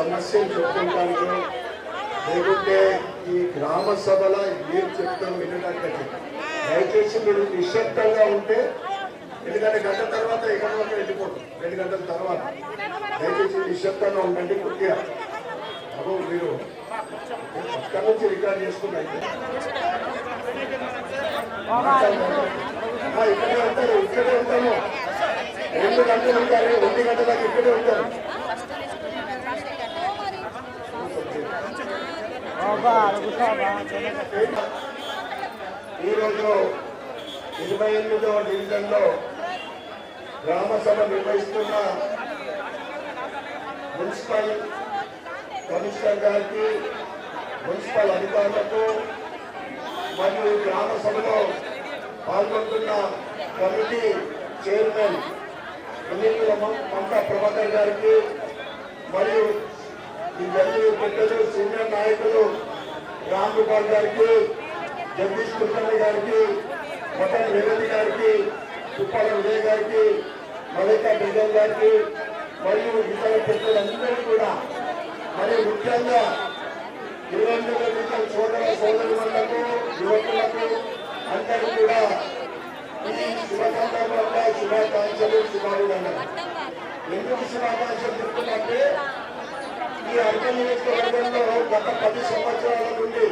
సమస్యలు చెప్తుంటానికి లేకుంటే ఈ గ్రామ సభల మీరు చెప్తాం వినడానికి దయచేసి మీరు నిశ్శబ్దంగా ఉంటే ఎందుకంటే గంట తర్వాత ఎక్కడ వరకు వెళ్ళిపోతాం? రెండు గంటల తర్వాత. దయచేసి నిశ్శబ్దంగా ఉండండి కొద్దిగా అబ్బో మీరు అక్కడి నుంచి రికార్డ్ చేసుకుంటే ఇక్కడే. ఉంటారు ఇక్కడే ఉంటాము. రెండు గంటలు ఉంటారు ఒంటి గంటలకు దాకా ఇక్కడే ఉంటారు. ఈరోజు ఇరవై ఎనిమిదవ డివిజన్లో గ్రామ సభ నిర్వహిస్తున్న మున్సిపల్ కమిషనర్ గారికి మున్సిపల్ అధికారులకు మరియు గ్రామ సభలో పాల్గొంటున్న కమిటీ చైర్మన్ ఎన్నికల మమతా ప్రభాకర్ గారికి మరియు ఈ గల్లి పెద్దలు సీనియర్ నాయకులు రామ్ గోపాల్ గారికి జగదీష్ కుల్కర్ణి గారికి మటన్ రేవతి గారికి తుప్పాల విజయ్ గారికి మలికా బిజయ్ గారికి మరియు ఇతర పెద్దలందరూ కూడా మరి ముఖ్యంగా ఇరవై ఎనిమిది సోదర సోదరులకు యువకులకు అందరూ కూడా ఈ శుభ సందర్భంగా శుభాకాంక్షలు శుభాభినందనలు. ఎందుకు శుభాకాంక్షలు చెప్తున్నట్టే ఈ అర్బన్ నియోజకవర్గంలో గత పది సంవత్సరాల నుండి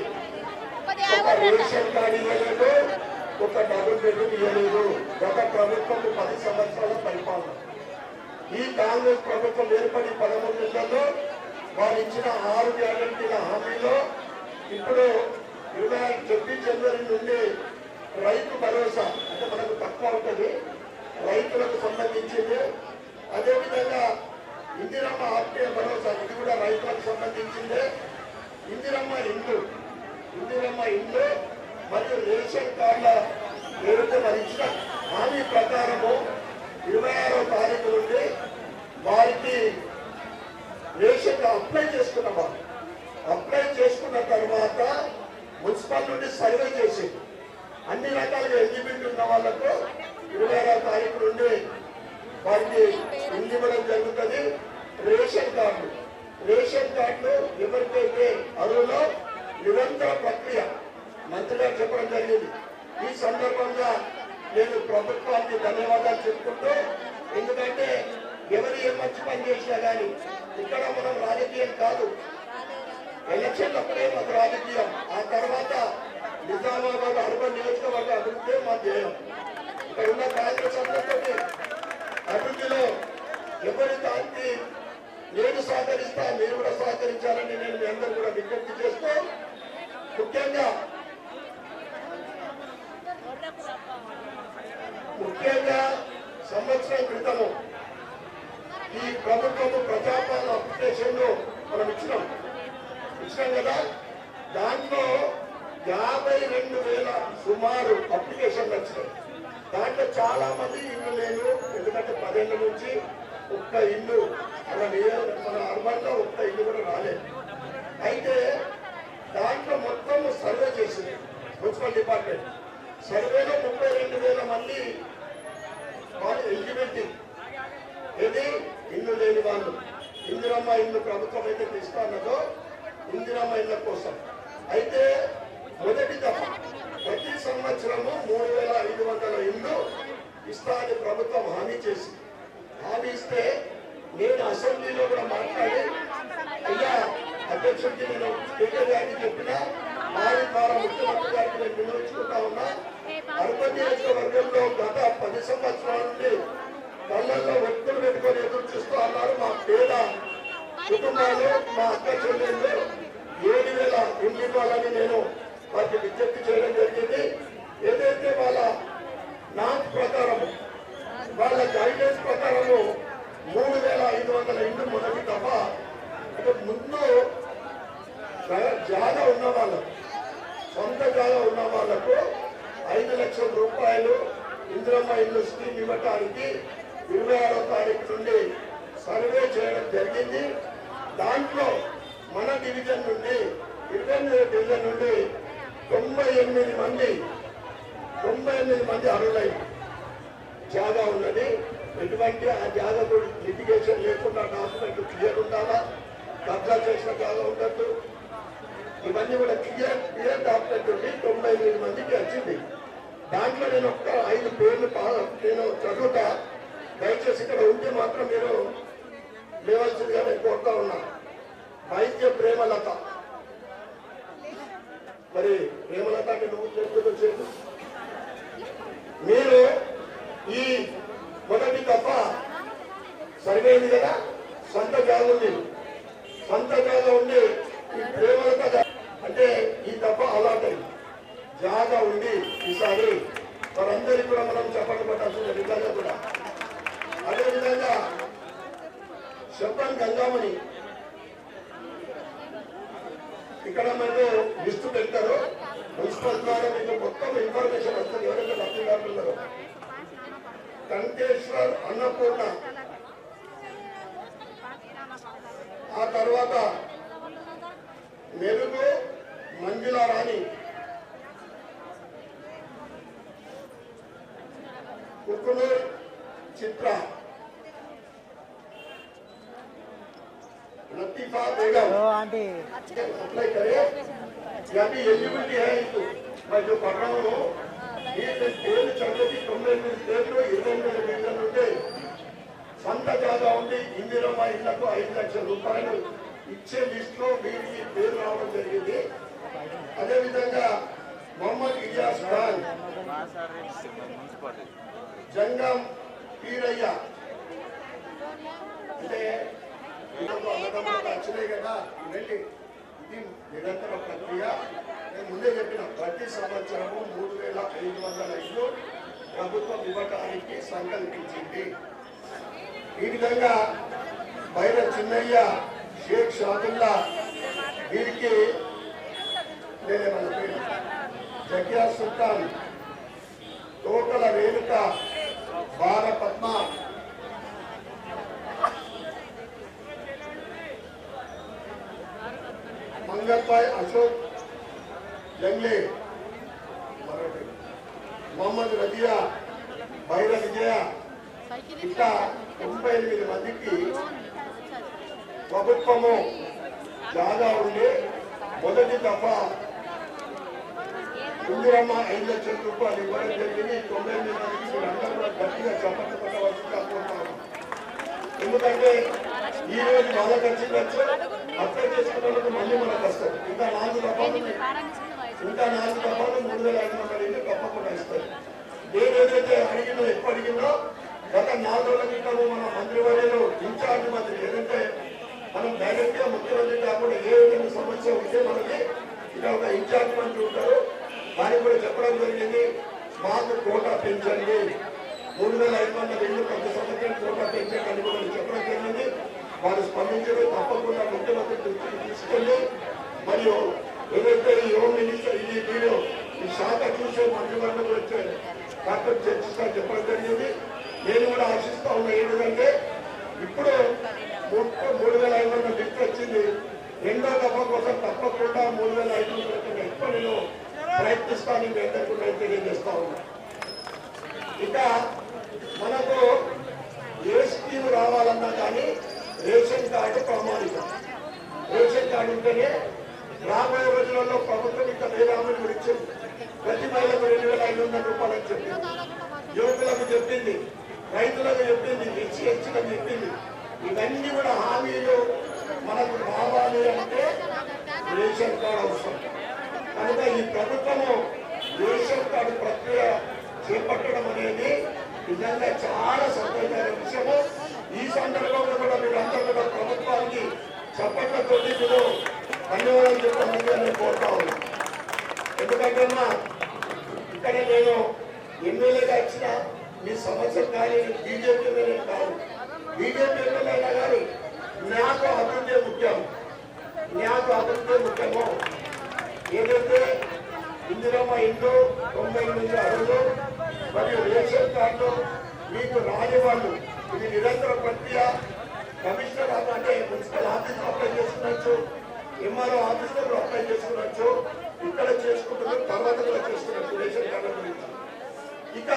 ఒక రేషన్ కార్డు ఇవ్వలేదు ఒక డబుల్ బెడ్రూమ్ ఇవ్వలేదు. గత ప్రభుత్వం పది సంవత్సరాల పరిపాలన. ఈ కాంగ్రెస్ ప్రభుత్వం ఏర్పడి పదమూడు నెలల్లో వారు ఇచ్చిన ఆరు గ్యారంటీల హామీలో ఇప్పుడు ఇరవై చొబ్బీస్ జనవరి నుండి రైతు భరోసా అంటే మనకు తక్కువ ఉంటుంది రైతులకు సంబంధించింది. అదేవిధంగా ఇందిరమ్మ ఆత్మీయ భరోసా ఇది కూడా రైతులకు సంబంధించిందే. ఇందిరమ్మ ఇండ్లు. ఇందిరమ్మ ఇండ్లు మరియు రేషన్ కార్డుల పేరుతో మరించిన హామీ ప్రకారము ఇరవై ఆరో తారీఖు నుండి వారికి రేషన్ అప్లై చేసుకున్న వారు అప్లై చేసుకున్న తర్వాత మున్సిపల్ నుండి సర్వే చేసి అన్ని రకాలుగా ఎలిజిబిలిటీ ఉన్న వాళ్ళకు ఇరవై ఆరో తారీఖు నుండి వారికి ఇల్లు ఇవ్వడం జరుగుతుంది రేషన్ కార్డు రేషన్ కార్డు ఎవరికైతే అరువులో నిరంతర ప్రక్రియ మంత్రి గారు చెప్పడం జరిగింది ఈ సందర్భంగా నేను ప్రభుత్వానికి ధన్యవాదాలు చెప్పుకుంటూ ఎందుకంటే ఎవరు ఏ మంచి పని చేసినా కానీ ఇక్కడ మనం రాజకీయం కాదు ఎలక్షన్ అప్పుడే మాకు రాజకీయం ఆ తర్వాత నిజామాబాద్ అర్బన్ నియోజకవర్గ అభివృద్ధి మా ధ్యేయం ఇక్కడ ఉన్న కాంగ్రెస్ అందరితో అభివృద్ధిలో ఎవరి దానికి నేను సహకరిస్తా మీరు కూడా సహకరించాలని నేను మీ అందరూ కూడా విజ్ఞప్తి చేస్తూ ముఖ్యంగా ముఖ్యంగా సంవత్సరం క్రితము ఈ ప్రభుత్వము ప్రజాపాలన అప్లికేషన్ మనం ఇచ్చినాం. ఇచ్చినాం కదా? దాంట్లో యాభై రెండు వేల సుమారు అప్లికేషన్లు వచ్చినాయి. దాంట్లో చాలా మంది ఇల్లు లేరు ఎందుకంటే పదేళ్ళ నుంచి ఒక్క ఇల్లు మన మన అర్బన్లో ఒక్క ఇల్లు కూడా రాలేదు అయితే దాంట్లో మొత్తం సర్వే చేసింది మున్సిపల్ డిపార్ట్మెంట్. సర్వేలో ముప్పై రెండు వేల మంది వాళ్ళు ఎలిజిబిలిటీ ఇది ఇల్లు లేని వాళ్ళు. ఇందిరమ్మ ఇల్లు ప్రభుత్వం అయితే తీసుకున్నదో ఇందిరమ్మ ఇళ్ళ కోసం. అయితే మొదటి దఫ ప్రతి సంవత్సరము మూడు వేల ఐదు వందల ఇల్లు ఇస్తా అని ప్రభుత్వం హామీ చేసింది. హామీ ఇస్తే నేను అసెంబ్లీలో కూడా మాట్లాడి అయ్యా అధ్యక్షుడికి నేను స్పీకర్ గారికి చెప్పిన వారి ద్వారా ముఖ్యమంత్రి గారికి నేను వినియోగించుకుంటా ఉన్నా. అరవై నియోజకవర్గంలో గత పది సంవత్సరాల నుండి కళ్ళల్లో వ్యక్తులు పెట్టుకొని ఎదురు చూస్తూ ఉన్నారు మా పేద కుటుంబాలు మా అక్క చెల్లెళ్ళు. ఏడు వేల ఇల్లు ఇవ్వాలని నేను వారికి విజ్ఞప్తి చేయడం జరిగింది. ఏదైతే వాళ్ళ నాట్ ప్రకారం వాళ్ళ గైడెన్స్ ప్రకారము మూడు వేల ఐదు వందల ఇండ్లు మొదటి తప్ప అంటే ముందు జాగా ఉన్న వాళ్ళకు సొంత జాగా ఉన్న వాళ్ళకు ఐదు లక్షల రూపాయలు ఇందిరమ్మ ఇల్లు స్కీమ్ ఇవ్వటానికి ఇరవై ఆరో తారీఖు నుండి సర్వే చేయడం జరిగింది. దాంట్లో మన డివిజన్ నుండి ఇరవై ఎనిమిది డివిజన్ నుండి తొంభై ఎనిమిది మంది తొంభై ఎనిమిది మంది అర్హులై జాగా ఉన్నది. ఎటువంటి ఆ జాగా లిటిగేషన్ లేకుండా డాక్యుమెంట్ క్లియర్ ఉండాలా? కబ్జా చేసిన జాగా ఉండద్దు. ఇవన్నీ కూడా క్లియర్ క్లియర్ డాక్యుమెంట్ ఉండి తొంభై ఎనిమిది మందికి వచ్చింది. దాంట్లో నేను ఒక్క ఐదు పేర్లు నేను చదువుతా. దయచేసి ఇక్కడ ఉంటే మాత్రం మీరు లేవాల్సిందిగా నేను కోరుతా ఉన్నా. వైద్య ప్రేమలత. మరి ప్రేమలత అంటే నువ్వు చెప్తూ మీరు ఈ మొదటి తప్ప సర్వే కదా? సొంత జాగ ఉంది సొంత జాగ ఉండి ఈ ప్రేమల అంటే ఈ తప్ప అలాట్ జాగ జాగా ఉండి ఈసారి వారందరికీ కూడా మనం చెప్పండి పట్టాల్సిన విధంగా కూడా. అదేవిధంగా చెప్పండి గంగామణి. ఇక్కడ మీకు లిస్టు పెడతారు. మున్సిపల్ ద్వారా మీకు మొత్తం ఇన్ఫర్మేషన్ వస్తుంది. ఎవరైతే లబ్ధిదారులు ఉన్నారో. కంటేశ్వర్ అన్నపూర్ణ ఆ తర్వాత మెరుగు Manjula Rani Kukunoor Chitra Latifa Begum hello aunty apply करे या भी एलिजिबिलिटी है इसको मैं जो पढ़ रहा हूँ ఈ పేరు చదివి తొమ్మిది ఎనిమిది పేర్లు ఇరవై ఎనిమిది డివిజన్లు ఉంటే సొంత జాగా ఉండి ఇందిరమ్మ ఇళ్ళకు ఐదు లక్షల రూపాయలు ఇచ్చే లిస్ట్లో వీరికి పేరు రావడం జరిగింది. అదేవిధంగా మొహమ్మద్ ఇలియాస్ ఖాన్ జంగం పీరయ్య. అంటే వచ్చినాయి కదా వెళ్ళి ఇది నిరంతర ప్రక్రియ. నేను ముందే చెప్పిన ప్రతి సంవత్సరము మూడు వేల ఐదు వందల ఇల్లు ప్రభుత్వం ఇవ్వటానికి సంకల్పించింది. ఈ విధంగా బైర చిన్నయ్య షేక్ షాదుల్లా వీరికి నేనేమన్నా పేరు. జగ్యా సుల్తాన్ తోటల రేణుక బాల పద్మ మంగళపాయ్ అశోక్ జంగ్లే. మొహమ్మద్ రజియా బైర విజయ ఇంకా తొంభై ఎనిమిది మందికి ప్రభుత్వము జాగా ఉండి మొదటి దఫా ఇందిరమ్మ ఐదు లక్షల రూపాయలు ఇవ్వడం జరిగింది. తొంభై ఎనిమిది మందికి మీరందరూ కూడా గట్టిగా చప్పట్లు కొట్టవలసిందిగా కోరుతాను ఎందుకంటే ఈరోజు రోజు వాళ్ళకి వచ్చిందచ్చు అప్లై చేసుకున్నందుకు మళ్ళీ మనకు వస్తుంది ఇంకా నాలుగు ఉన్నాయి. ఇంకా నాలుగు దఫాలు మూడు వేల ఐదు వందల ఇల్లు తప్పకుండా ఇస్తారు. నేను ఏదైతే అడిగినో ఎప్పుడు అడిగిందో గత నాలుగు రోజుల క్రితం మన మంత్రివర్యులు ఇన్ఛార్జ్ మంత్రి ఏదంటే మనం డైరెక్ట్గా ముఖ్యమంత్రి కాకుండా ఏ విధంగా సమస్య ఉంటే మనకి ఇక్కడ ఒక ఇన్ఛార్జ్ మంత్రి ఉంటారు. దానికి కూడా చెప్పడం జరిగింది మాకు కోటా పెంచండి. మూడు వేల ఐదు వందల ఇల్లు ప్రతి సంవత్సరం కోటా పెంచండి అని కూడా చెప్పడం జరిగింది. వారు స్పందించడం తప్పకుండా ముఖ్యమంత్రి దృష్టికి తీసుకెళ్ళి మరియు ఏదైతే ఈ హోమ్ మినిస్టర్ ఈ వీడియో ఈ శాఖ చూసే మంత్రివర్గం వచ్చే వచ్చారు డాక్టర్ చర్చిస్తా చెప్పడం జరిగింది. నేను కూడా ఆశిస్తా ఉన్నా ఏంటంటే ఇప్పుడు మూడు మూడు వేల ఐదు వందల లిఫ్ట్ వచ్చింది. రెండో దఫా కోసం తప్పకుండా మూడు వేల ఐదు వందల కన్నా ఎక్కువ నేను ప్రయత్నిస్తానని మీ తెలియజేస్తా ఉన్నా. ఇక మనకు ఏ స్కీమ్ రావాలన్నా కానీ రేషన్ కార్డు ప్రామాణికం. రేషన్ కార్డు ఉంటేనే రాబోయే రోజులలో ప్రభుత్వం ఇంకా మేధావులు గురించి ప్రతి మహిళకు రెండు వేల ఐదు వందల రూపాయలు అని చెప్పింది. యువకులకు చెప్పింది. రైతులకు చెప్పింది. ఎస్సీ ఎస్సీలకు చెప్పింది. ఇవన్నీ కూడా హామీలు మనకు రావాలి అంటే రేషన్ కార్డు అవసరం. కనుక ఈ ప్రభుత్వము రేషన్ కార్డు ప్రక్రియ చేపట్టడం అనేది నిజంగా చాలా సంతోషమైన విషయము. ఈ సందర్భంలో కూడా మీరంతా కూడా ప్రభుత్వానికి చప్పట్లతో మీరు ధన్యవాదాలు చెప్పండి నేను కోరుతా ఉన్నాను ఎందుకంటే ఇక్కడ నేను ఎమ్మెల్యేగా వచ్చిన మీ సమస్య కానీ బీజేపీ ఎమ్మెల్యే కాదు. బీజేపీ ఎమ్మెల్యేనా కానీ నాకు అభివృద్ధి ముఖ్యం. నాకు అభివృద్ధి ముఖ్యము. ఏదైతే ఇందిరమ్మ ఇల్లు తొంభై ఎనిమిది అడుగులు మరియు రేషన్ కార్డు మీకు రాని వాళ్ళు ఇది నిరంతర ప్రక్రియ. కమిషనర్ అంటే మున్సిపల్ ఆఫీస్ అప్లై చేసుకున్నచ్చు ఎంఆర్ఓ ఆఫీస్లో అప్లై చేసుకున్నచ్చు ఇక్కడ చేసుకుంటున్నారు తర్వాత కూడా చేసుకున్నచ్చు రేషన్ కార్డు గురించి ఇక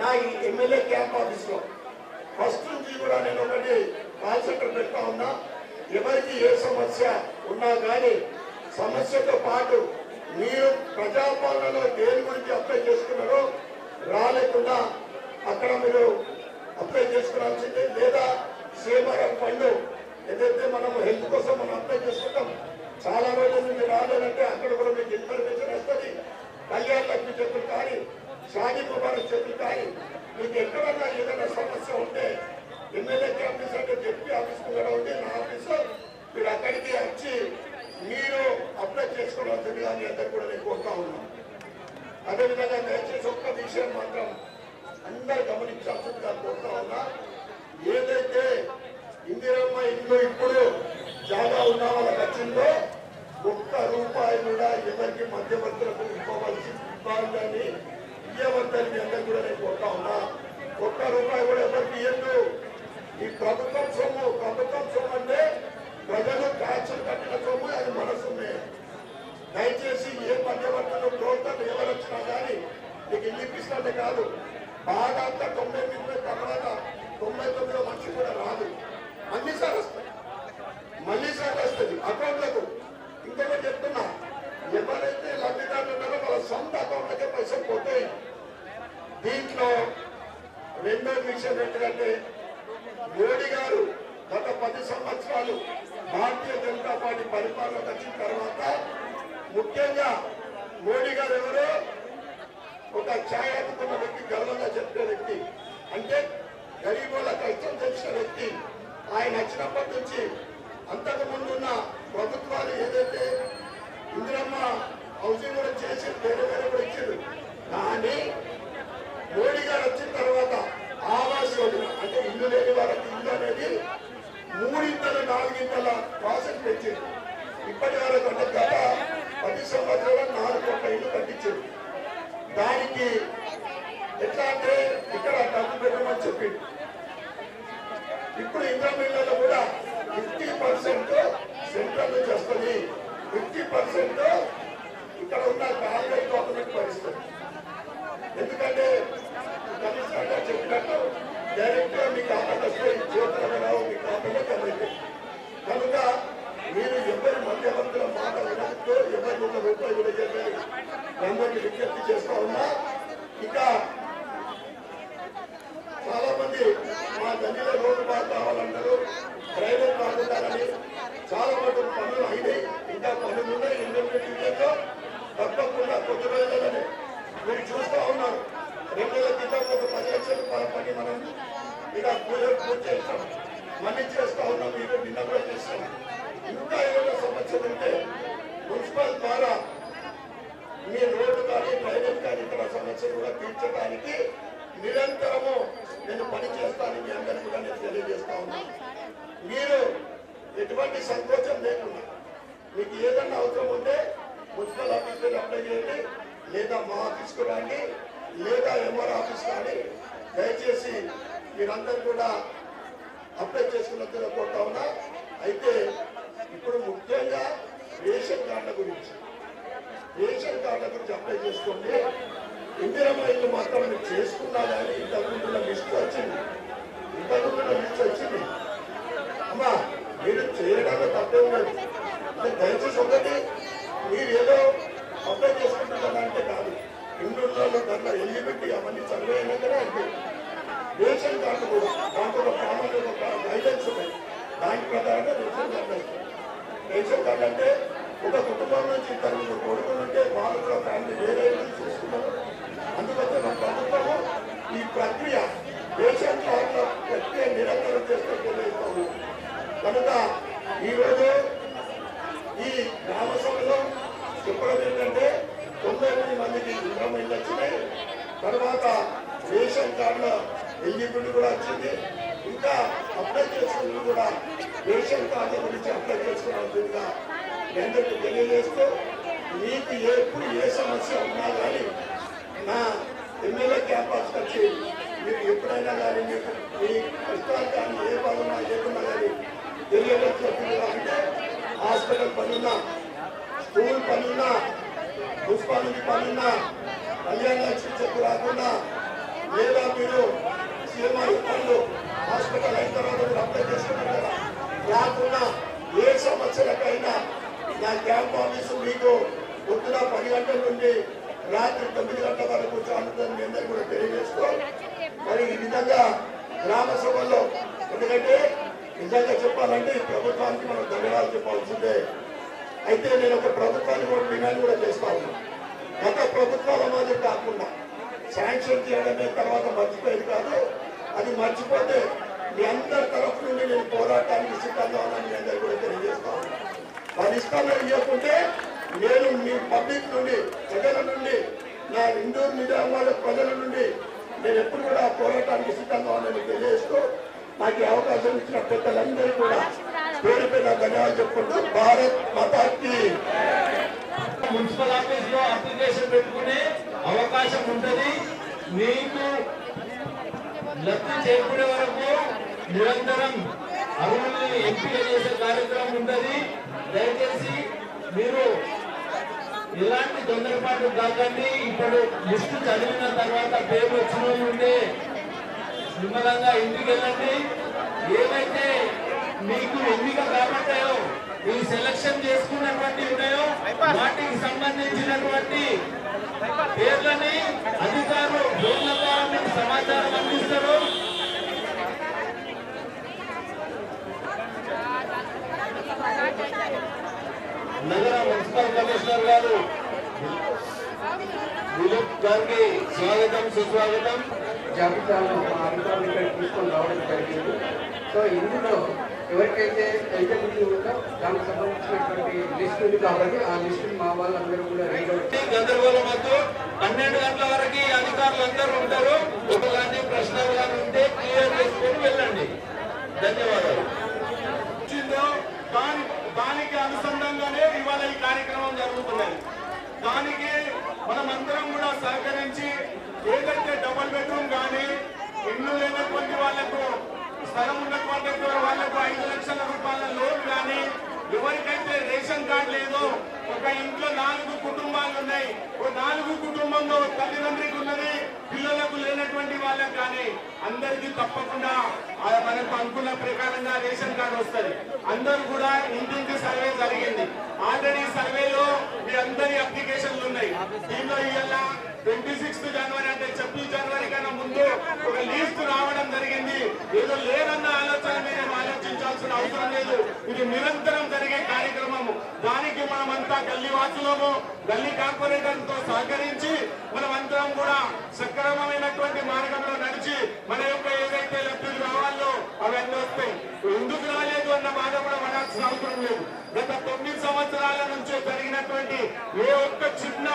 నా ఈ ఎమ్మెల్యే క్యాంప్ ఆఫీస్లో ఫస్ట్ నుంచి కూడా నేను ఒకటి కాల్ సెంటర్ పెడతా ఉన్నా. ఎవరికి ఏ సమస్య ఉన్నా కానీ సమస్యతో పాటు మీరు ప్రజాపాలనలో దేని గురించి అప్లై చేసుకున్నారో రాలేకుండా అక్కడ మీరు అప్లై చేసుకోవాల్సిందే. లేదా సీఎంఆర్ఎఫ్ ఫండ్ ఏదైతే మనం హెల్త్ కోసం మనం అప్లై చేసుకుంటాం చాలా రోజుల నుంచి రాలేదంటే అక్కడ కూడా మీకు ఇన్ఫర్మేషన్ వస్తుంది. కళ్యాణ లక్ష్మి చేతులు కానీ షాజీ కుమార్ చేతులు కానీ మీకు ఎక్కడన్నా ఏదైనా సమస్య ఉంటే ఎమ్మెల్యే ఆఫీస్ అంటే జడ్పీ ఆఫీస్ కూడా ఉంది నా ఆఫీసు మీరు అక్కడికి వచ్చి మీరు అప్లై చేసుకోవాల్సిందిగా మీ అందరు కూడా నేను కోరుతా ఉన్నాను. అదేవిధంగా దయచేసి ఒక్క విషయం మాత్రం అందరు గమనించాల్సిందిగా కోరుతా ఉన్నా ఏదైతే ఇందిరమ్మ ఇల్లు ఇప్పుడు జాగా ఉన్న వాళ్ళకి వచ్చిందో ఒక్క రూపాయి కూడా ఎవరికి మధ్యవర్తులకు ఇవ్వవలసి ఇవ్వాలని ఇవ్వవద్దని మీ అందరు కూడా నేను కోరుతా ఉన్నా. ఒక్క రూపాయి కూడా ఎవరికి ఇవ్వద్దు ఈ ప్రభుత్వం సొమ్ము ప్రభుత్వం సొమ్ము అంటే ప్రజలు ట్యాక్సులు కట్టిన సొమ్ము అది మన సొమ్మే. దయచేసి ఏ మధ్యవర్తులు టోటల్ ఎవరు వచ్చినా కానీ నీకు ఇల్లు ఇప్పిస్తున్నట్టే కాదు. బాగా అంతా తొంభై ఎనిమిది తర్వాత తొంభై తొమ్మిదో మనిషి కూడా రాదు. మళ్ళీ సార్ వస్తుంది మళ్ళీ సార్ వస్తుంది అకౌంట్లకు. ఇంకొకటి చెప్తున్నా. ఎవరైతే లబ్ధిదారులు ఉన్నారో వాళ్ళ సొంత అకౌంట్లకే పైసలు పోతాయి. దీంట్లో రెండో విషయం ఏంటంటే మోడీ గారు గత పది సంవత్సరాలు భారతీయ జనతా పార్టీ పరిపాలన వచ్చిన తర్వాత ముఖ్యంగా మోడీ గారు ఎవరు? ఒక ఛాయాత్మక వ్యక్తి గర్వంగా చెప్పిన వ్యక్తి. అంటే గరీబులకు కష్టం తెలిసిన వ్యక్తి. ఆయన వచ్చినప్పటి నుంచి అంతకు ముందున్న ప్రభుత్వాలు ఏదైతే ఇందిరమ్మ హౌసింగ్ కూడా చేసి వేరే వేరే కూడా ఇచ్చారు కానీ మోడీ గారు వచ్చిన తర్వాత ఆవాస్ యోజన అంటే ఇల్లు లేని వాళ్ళకి ఇల్లు అనేది మూడింతల నాలుగింతల ప్రాసెస్ పెంచింది ఇప్పటి వరకు అంటే గత పది సంవత్సరాలు నాలుగు కోట్ల ఇల్లు కట్టించారు దానికి ఎట్లా అంటే ఇక్కడ డబ్బు పెట్టమని చెప్పింది ఇప్పుడు ఇంద్రా మిల్లలో కూడా ఫిఫ్టీ పర్సెంట్ సెంట్రల్ నుంచి వస్తుంది ఫిఫ్టీ పర్సెంట్ ఇక్కడ ఉన్న కాంగ్రెస్ గవర్నమెంట్ భరిస్తుంది ఎందుకంటే కమిషనర్ గారు చెప్పినట్టు డైరెక్ట్గా మీ ఖాతాకు వస్తే చేతులకు రావు మీ ఖాతాలో కమిటీ కనుక మీరు ఎవరి మధ్యవర్తుల మాట వినద్దు ఎవరి ఒక రూపాయి కూడా చెప్పారు అందరికీ విజ్ఞప్తి చేస్తా ఉన్నా. ఇక చాలా మంది మా గల్లీలో రోడ్డు బాగా కావాలంటారు. డ్రైవర్ బాగుంటారని చాలా మటుకు పనులు అయినాయి. ఇంకా పనులు ఉన్నాయి. ఇండియన్లో తప్పకుండా కొద్ది రోజులనే మీరు చూస్తా ఉన్నారు. రెండు వేల క్రితం ఒక పది లక్షల పని మనం ఇలా పూజ పూజ చేస్తాం. మళ్ళీ చేస్తా ఉన్నాం. మీరు నిన్న కూడా చేస్తాం. ఇంకా ఏమైనా సమస్యలు ఉంటే మున్సిపల్ ద్వారా మీ రోడ్డు కానీ డ్రైనేజ్ కానీ ఇతర సమస్యలు కూడా తీర్చడానికి నిరంతరము నేను పనిచేస్తానని మీ అందరికీ కూడా నేను తెలియజేస్తా ఉన్నాను మీరు ఎటువంటి సంకోచం లేకుండా మీకు ఏదన్నా అవసరం ఉంటే మున్సిపల్ ఆఫీస్లో అప్లై చేయండి లేదా మా ఆఫీస్కు రండి లేదా ఎంఆర్ ఆఫీస్ కానీ. దయచేసి మీరందరూ కూడా అప్లై చేసుకున్నట్టుగా కోరుతా ఉన్నా. అయితే ఇప్పుడు ముఖ్యంగా రేషన్ కార్డుల గురించి రేషన్ కార్డుల గురించి అప్లై చేసుకోండి ఇందిరమ్మ ఇల్లు మాత్రం మీరు చేసుకున్నా కానీ ఇంతకుముందున్న లిస్ట్ వచ్చింది. ఇంతకుముందున్న లిస్ట్ వచ్చింది. అమ్మా మీరు చేయడంలో తప్పేం లేదు దయచేసి ఒకటి మీరు ఏదో అప్లై చేసుకుంటున్నారంటే కాదు. ఇండ్లలో దాంట్లో పెట్టి అవన్నీ సర్వే అయినాకనే అంటే రేషన్ కార్డు కూడా దాంట్లో ప్రామాణిక గైడెన్స్ ఉన్నాయి దాని ప్రకారంగా రేషన్ కార్డు రేషన్ కార్డు అంటే ఒక కుటుంబం నుంచి ఇద్దరు ముగ్గురు కొడుకులు ఉంటే వాళ్ళు కూడా ఫ్యామిలీ వేరే చూసుకున్నారు అందువల్ల ప్రభుత్వము ఈ ప్రక్రియ రేషన్ ప్రక్రియ నిరంతరం చేస్తూ కనుక ఈరోజు ఈ గ్రామ సభలో చెప్పడం ఏంటంటే తొంభై ఎనిమిది మందికి ఇంద్రమ ఇల్లు వచ్చినాయి తర్వాత రేషన్ కార్డులో ఎలిజిబిలిటీ కూడా వచ్చింది. ఇంకా అప్లై చేసుకున్నది కూడా రేషన్ కార్డు గురించి అప్లై చేసుకోవాల్సిందిగా అందరికీ తెలియజేస్తూ మీకు ఎప్పుడు ఏ సమస్య ఉన్నా కానీ నా ఎమ్మెల్యే క్యాంపస్ వచ్చి మీరు ఎప్పుడైనా కానీ మీకు మీ కష్టాలు కానీ ఏ బాగున్నా ఏకున్నా కానీ తెలియజేస్తున్నా అంటే హాస్పిటల్ పనున్నా స్కూల్ పనున్నా మున్సిపాలిటీ పనున్నా కళ్యాణ చికిత్సకు రాకుండా లేదా మీరు సీఎంఆర్ పనులు హాస్పిటల్ అయిన తర్వాత అప్లై చేసుకున్నారు కదా రాకున్నా ఏ సమస్యలకైనా నా క్యాంప్ ఆఫీసు మీకు పొద్దున పది గంటల నుండి రాత్రి తొమ్మిది గంటల వరకు చాలుతుందని మీ అందరికీ కూడా తెలియజేస్తూ మరి ఈ విధంగా గ్రామ సభల్లో ఎందుకంటే నిజంగా చెప్పాలంటే ఈ ప్రభుత్వానికి మనం ధన్యవాదాలు చెప్పాల్సిందే. అయితే నేను ఒక ప్రభుత్వాన్ని కూడా డిమాండ్ కూడా చేస్తా ఉన్నాను గత ప్రభుత్వాల మాదిరి కాకుండా శాంక్షన్ చేయడమే తర్వాత మర్చిపోయేది కాదు అది మర్చిపోతే మీ అందరి తరఫు నుండి నేను పోరాటానికి సిద్ధంగా ఉన్నాను మీ అందరికీ కూడా తెలియజేస్తాను ఉన్నాను పది నేను మీ పబ్లిక్ నుండి ప్రజల నుండి నా ఇండోర్ నిజామాబాద్ ప్రజల నుండి నేను ఎప్పుడు కూడా పోరాటానికి సిద్ధంగా ఉన్నాను తెలియజేస్తూ నాకు అవకాశం ఇచ్చిన పెద్దలందరూ కూడా పేరు పేరు ధన్యవాదాలు చెప్పుకుంటూ భారత్ మతాకి మున్సిపల్ ఆఫీస్లో అప్లికేషన్ పెట్టుకునే అవకాశం ఉంటది. మీకు లబ్ధి చేకూరే వరకు నిరంతరం అర్హుల్ని ఎంపిక చేసే కార్యక్రమం ఉంటది. దయచేసి మీరు ఎలాంటి తొందరపాటు కాకండి. ఇప్పుడు లిస్టు చదివిన తర్వాత పేరు వచ్చిన ఉంటే నిమ్మలంగా ఇంటికి వెళ్ళండి. ఏవైతే మీకు ఎన్నిక కాబట్టాయో ఈ సెలక్షన్ చేసుకున్నటువంటి ఉన్నాయో వాటికి సంబంధించినటువంటి పేర్లని అధికారులు ఫోన్ల ద్వారా మీకు సమాచారం అందిస్తారు నగర మున్సిపల్ కమిషనర్ గారు దిలీప్ గారికి స్వాగతం సుస్వాగతం. జాబితాను మా అధికారులు ఇక్కడ తీసుకొని రావడం జరిగింది. సో ఇందులో ఎవరికైతే ఎలిజిబిలిటీ ఉందో దానికి సంబంధించినటువంటి లిస్ట్ ఉంది కాబట్టి ఆ లిస్ట్ మా వాళ్ళందరూ కూడా రీడ్ అవుట్ గందరగోళం వద్దు. పన్నెండు గంటల వరకు అధికారులు అందరూ ఉంటారు. ఒకలాంటి ప్రశ్నలు కానీ ఉంటే క్లియర్ చేసుకొని వెళ్ళండి. ధన్యవాదాలు. వచ్చిందో దానికి అనుసంధానంగానే ఇవాళ ఈ కార్యక్రమం జరుగుతున్నది. దానికి మనమందరం కూడా సహకరించి ఏదైతే డబుల్ బెడ్రూమ్ కానీ ఇల్లు లేనటువంటి వాళ్ళకు స్థలం ఉన్నటువంటి వాళ్ళకు ఐదు లక్షల రూపాయల లోన్ కానీ ఎవరికైతే రేషన్ కార్డు లేదో ఒక ఇంట్లో నాలుగు కుటుంబాలు ఉన్నాయి. ఓ నాలుగు కుటుంబంలో తల్లిదండ్రికి ఉన్నది పిల్లలకు లేనటువంటి వాళ్ళకి కానీ అందరికీ తప్పకుండా ఆ మనకు అనుకున్న ప్రకారంగా రేషన్ కార్డు వస్తుంది. అందరూ కూడా ఇంటింటి సర్వే జరిగింది. ఆల్రెడీ సర్వేలో మీ అందరి అప్లికేషన్లు ఉన్నాయి. దీనిలో ఇవాళ ట్వంటీ సిక్స్త్ జనవరి అంటే ఛబ్బీస్ జనవరి కన్నా ముందు ఒక లిస్ట్ రావడం జరిగింది. ఏదో లేదన్న ఆలోచన మీద ఆలోచించాల్సిన అవసరం లేదు. ఇది నిరంతరం జరిగే కార్యక్రమము. దానికి మనమంతా గల్లీ వాసులము గల్లీ కార్పొరేటర్తో సహకరించి మనమందరం కూడా సక్రమమైనటువంటి మార్గంలో నడిచి మన యొక్క ఏదైతే లబ్ధులు రావాలో అవన్నీ వస్తాయి. ఎందుకు రాలేదు అన్న బాధ కూడా పడాల్సిన అవసరం లేదు. గత తొమ్మిది సంవత్సరాల నుంచే జరిగినటువంటి ఏ ఒక్క చిన్న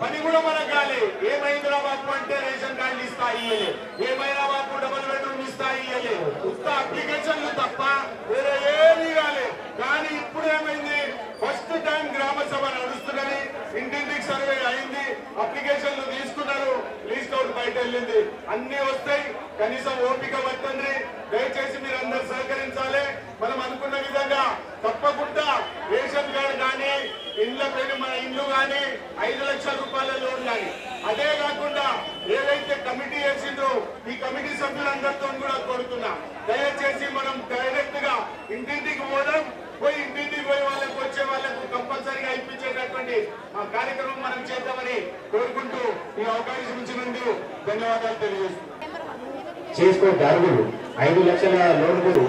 పని కూడా మనకు కాలే ఏమైందిరా బాబు అంటే రేషన్ కార్డులు ఇస్తా ఇయ్యలే. ఏమైనా బాబు డబుల్ బెడ్రూమ్ ఇస్తా ఇయ్యలే. ఉత్త అప్లికేషన్లు తప్ప వేరే ఏమీ కాలేదు కానీ ఇప్పుడు ఏమైంది? ఫస్ట్ టైం గ్రామ సభ నడుస్తున్నది ఇంటింటికి సర్వే అయింది. అప్లికేషన్లు తీసుకున్నారు. లీస్ట్ అవుట్ బయట వెళ్ళింది. అన్ని వస్తాయి. కనీసం ఓపిక పట్టండి. దయచేసి మీరు అందరు సహకరించాలి. మనం అనుకున్న విధంగా తప్పకుండా రేషన్ కార్డు కానీ ఇండ్ల పేరు మన ఇండ్లు కానీ ఐదు లక్షల రూపాయల లోన్ కానీ. అదే కాకుండా ఏదైతే కమిటీ వేసిందో ఈ కమిటీ సభ్యులందరితో కూడా కోరుతున్నా. దయచేసి మనం డైరెక్ట్గా ఇంటింటికి పోవడం పోయి ఇంటింటికి పోయి వాళ్ళకు వచ్చే వాళ్ళకు కంపల్సరీగా ఇప్పించేటటువంటి ఆ కార్యక్రమం మనం చేద్దామని కోరుకుంటూ ఈ అవకాశం ఇచ్చినందుకు ధన్యవాదాలు తెలియజేస్తున్నాను. చేసుకునే అర్హులు ఐదు లక్షల లోన్లు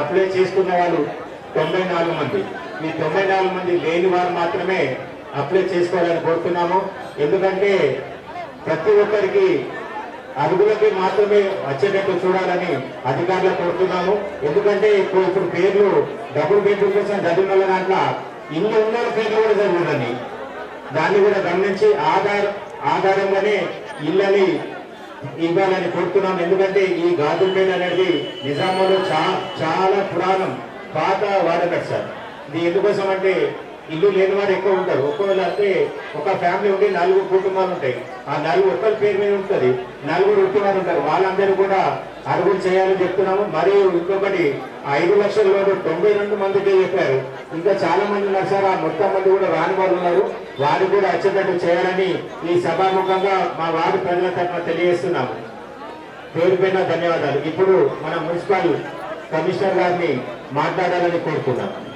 అప్లై చేసుకున్న వాళ్ళు తొంభై నాలుగు మంది. ఈ తొంభై నాలుగు మంది లేని వారు మాత్రమే అప్లై చేసుకోవాలని కోరుతున్నాము. ఎందుకంటే ప్రతి ఒక్కరికి అరుగులకి మాత్రమే వచ్చేటట్టు చూడాలని అధికారులు కోరుతున్నాము. ఎందుకంటే ఇప్పుడు ఇప్పుడు పేర్లు డబుల్ బెడ్రూమ్ కోసం చదివిన దాంట్లో ఇల్లు ఉన్న పేర్లు కూడా చదివిందండి దాన్ని కూడా గమనించి ఆధార్ ఆధారంగానే ఇళ్ళని ఇవ్వాలని కోరుతున్నాం ఎందుకంటే ఈ గాజుపేట అనేది నిజామాబాద్లో చాలా పురాణం. పాత వాడకట్ సార్. ఇది ఎందుకోసం అంటే ఇల్లు లేని వారు ఎక్కువ ఉంటారు. ఒకవేళ అంటే ఒక ఫ్యామిలీ ఉండి నాలుగు కుటుంబాలు ఉంటాయి. ఆ నలుగురు ఒక్కరి పేరు మీద ఉంటుంది. నలుగురు ఉట్టివారు ఉంటారు. వాళ్ళందరూ కూడా అరుగులు చేయాలని చెప్తున్నాము. మరియు ఇంకొకటి ఆ ఐదు లక్షల లోపు తొంభై రెండు మందికే చెప్పారు ఇంకా చాలా మంది ఉన్నారు సార్. ఆ మొత్తం మంది కూడా రాని వాళ్ళు ఉన్నారు. వారు కూడా వచ్చేటట్టు చేయాలని ఈ సభాముఖంగా మా వార్డు ప్రజల తరఫున తెలియజేస్తున్నాము. పేరు పైన ధన్యవాదాలు. ఇప్పుడు మన మున్సిపల్ కమిషనర్ గారిని మాట్లాడాలని కోరుకున్నాము